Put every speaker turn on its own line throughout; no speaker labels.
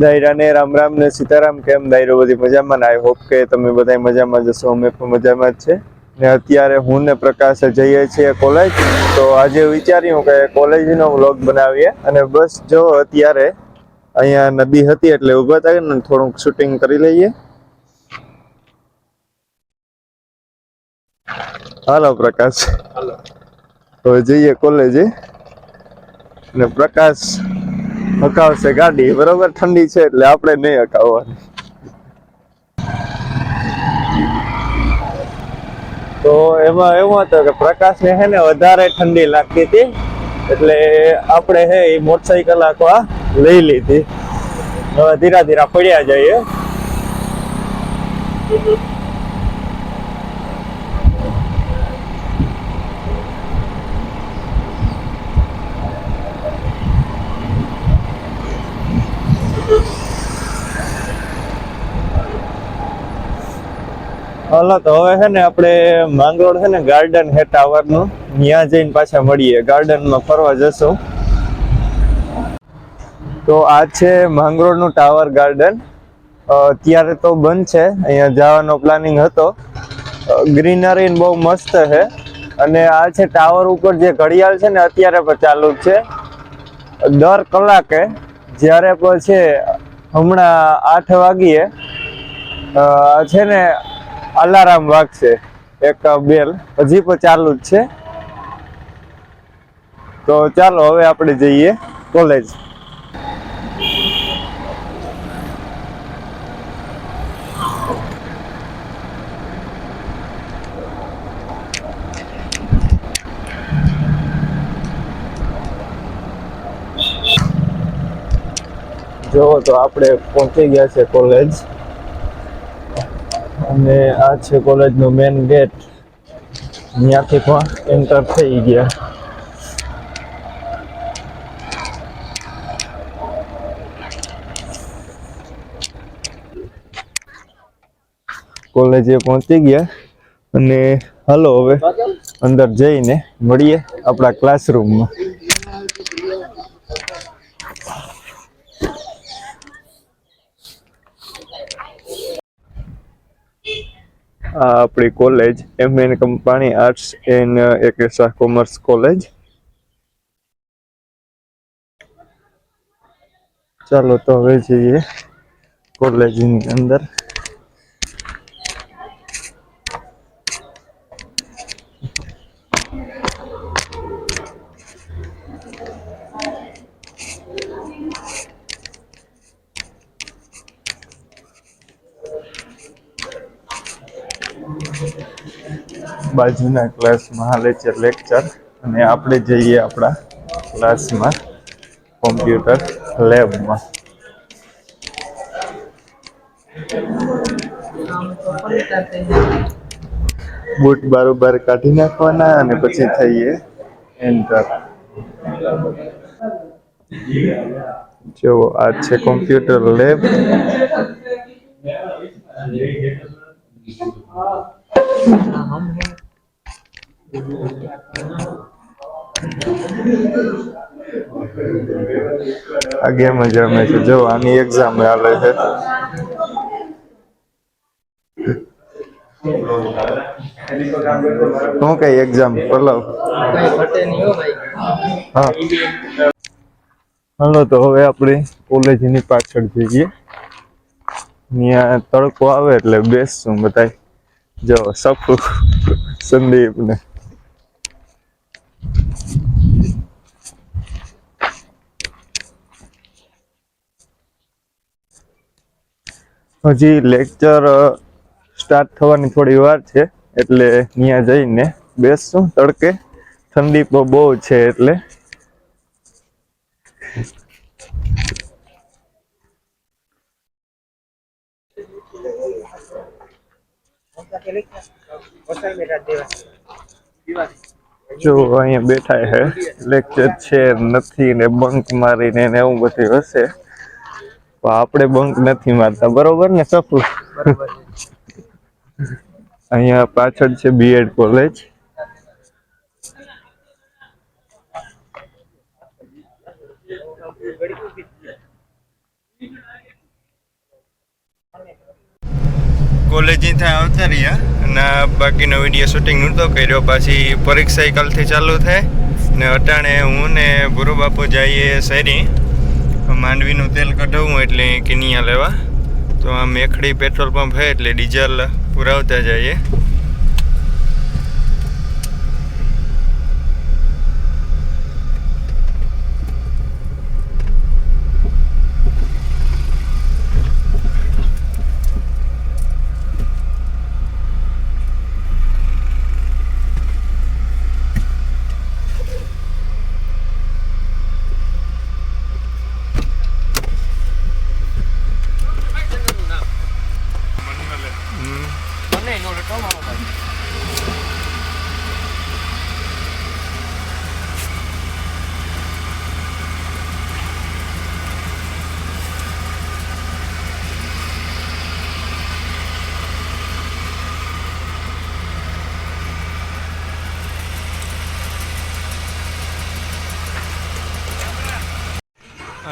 દાયરાને રામ રામ ને સીતારામ કેમ દાયરો બધી મજામાં? ને આઈ હોપ કે તમે બધા મજામાં જશો અમે પણ મજામાં જ છે. ને અત્યારે હું ને પ્રકાશ જઈએ છીએ કોલેજ તો આજે વિચાર્યું કે કોલેજનો વ્લોગ બનાવીએ. અને બસ જો અત્યારે અહીંયા નદી હતી એટલે ઊભા થાય ને થોડુંક શૂટિંગ કરી લઈએ. હાલો પ્રકાશ. હવે જઈએ કોલેજે ને પ્રકાશ હકાવશે ગાડી, બરોબર? ઠંડી છે એટલે આપણે નહીં હકાવવાની. તો એમાં એવું હતું કે પ્રકાશને હે ને વધારે ઠંડી લાગતી હતી, એટલે આપણે હે એ મોટરસાઈકલ આખવા લઈ લીધી. હવે ધીરા ધીરા પડ્યા જઈએ. હાલો, તો હવે છે ને આપણે માંગરોળ છે ને ગાર્ડન હે ટાવરનું. ત્યાં જઈને પાછા મળીએ. ગાર્ડનમાં ફરવા જશું. તો આ છે માંગરોળનું ટાવર ગાર્ડન અત્યારે તો બંધ છે. અહીંયા જવાનો પ્લાનિંગ હતો. ગ્રીનરી બહુ મસ્ત છે. અને આ છે ટાવર ઉપર જે ઘડિયાળ છે ને અત્યારે પણ ચાલુ છે. દર કલાકે જ્યારે પણ છે હમણાં આઠ વાગ્યે છે ને અલારામ વાગશે. એક બેલ હજી પણ ચાલુ જ છે. તો ચાલો, હવે આપણે જઈએ કોલેજ જો તો આપણે પહોંચી ગયા છે કોલેજ અને આ છે કોલેજ નો મેન ગેટ ત્યાંથી પણ એન્ટર થઈ ગયા. કોલેજે પહોંચી ગયા અને હાલો હવે અંદર જઈને મળીએ આપણા ક્લાસરૂમમાં આ આપણી college M N Kampani arts and એકેસા commerce college ચાલો તો હવે જઈએ કોલેજની અંદર. બાજુના ક્લાસમાં હાલે લેક્ચર અને આપણે જઈએ આપણા ક્લાસમાં કોમ્પ્યુટર લેબમાં બૂટ બારોબાર કાઢી નાખવાના અને પછી થઈએ એન્ટર જો આ છે કોમ્પ્યુટર લેબ આ ગેમ જ રમે છે. જો, આની એક્ઝામ આવે છે. શું કઈ એક્ઝામ પલવ હાલો, તો હવે આપણે કોલેજની પાછળ જઈએ. ત્યાં તડકો આવે એટલે બેસશું બધા જો સપુ સંદીપ હજી લેક્ચર સ્ટાર્ટ થવાની થોડી વાર છે, એટલે ત્યાં જઈને બેસશું તડકે. ઠંડી પણ બહુ છે, એટલે. જો અહીંયા બેઠા છે લેક્ચર છે, નથી ને બંક મારીને એવું બધું હશે. તો આપણે બંક નથી મારતા, બરોબર ને સફુ અહીંયા પાછળ છે બીએડ કોલેજ કોલેજ ત્યાં આવતા રહ્યા અને બાકીનો વીડિયો શૂટિંગ તો કર્યો. પાછી પરીક્ષા કાલથી ચાલુ થાય. ને અટાણે હું ને ગુરુ બાપુ જઈએ શેરી. માંડવીનું તેલ કઢાવવું એટલે કિનિયા લેવા. તો આ મેખડી પેટ્રોલ પંપ છે એટલે ડીઝલ પુરાવતા જઈએ.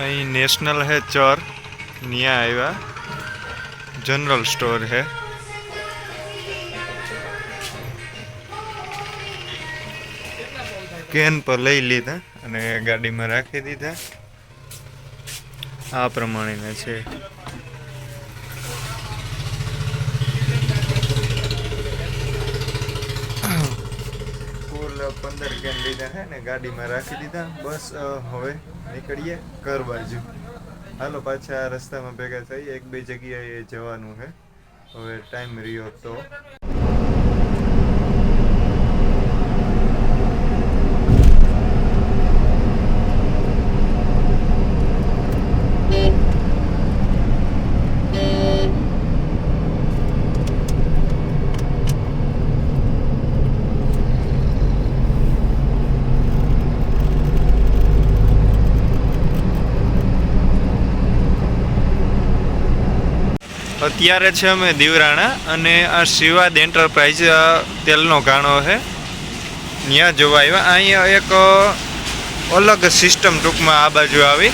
અહીં નેશનલ હે ચર, ન્યા આવ્યા જનરલ સ્ટોર હે. કેન પર લઈ લીધા અને ગાડીમાં રાખી દીધા. આ પ્રમાણેના છે. કુલ પંદર કેન લીધા હે ને ગાડીમાં રાખી દીધા. બસ હવે નીકળીએ, ઘર બાજુ. હાલો, પાછા રસ્તામાં ભેગા થઈ એક બે જગ્યાએ જવાનું છે. હવે ટાઈમ રહ્યો તો. અત્યારે છે અમે દીવરાણા અને આ શિવાદ એન્ટરપ્રાઇઝ તેલનો ગાણો છે. ત્યાં જોવા આવ્યા. અહીંયા એક અલગ સિસ્ટમ ટૂંકમાં આ બાજુ આવી.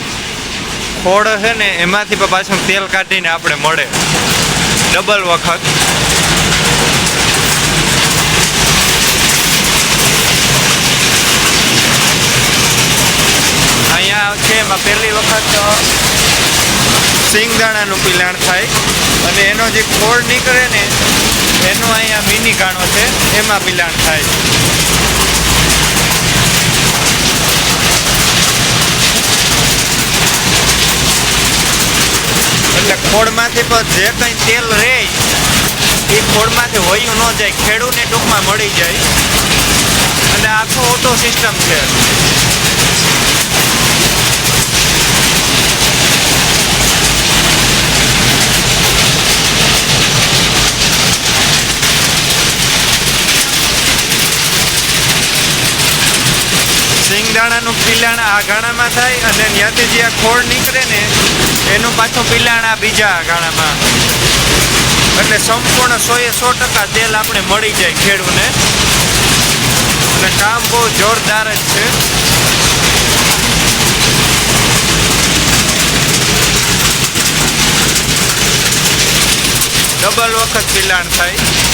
ખોડ છે ને, એમાંથી પણ પાછું તેલ કાઢીને આપણે મળે. ડબલ વખત. અહીંયા છે એમાં પહેલી વખત સિંગદાણાનું પિલાણ થાય અને એનો જે ખોળ નીકળે ને, એનો અહીંયા મિની ગાણો છે, એમાં પિલાણ થાય એટલે ખોળમાંથી પણ જે કંઈ તેલ રહે, એ ખોળમાંથી હોયું ન જાય, ખેડૂને ટૂંકમાં મળી જાય. અને આખો ઓટો સિસ્ટમ છે સિંગદાણાનું પિલાણ આ ગાણામાં થાય અને ત્યાંથી જે આ ખોળ નીકળે ને, એનું પાછું પિલાણ આ બીજા ગાણામાં. એટલે સંપૂર્ણ સોએ સો ટકા તેલ આપણે મળી જાય ખેડૂને. અને કામ બહુ જોરદાર જ છે. ડબલ વખત પિલાણ થાય.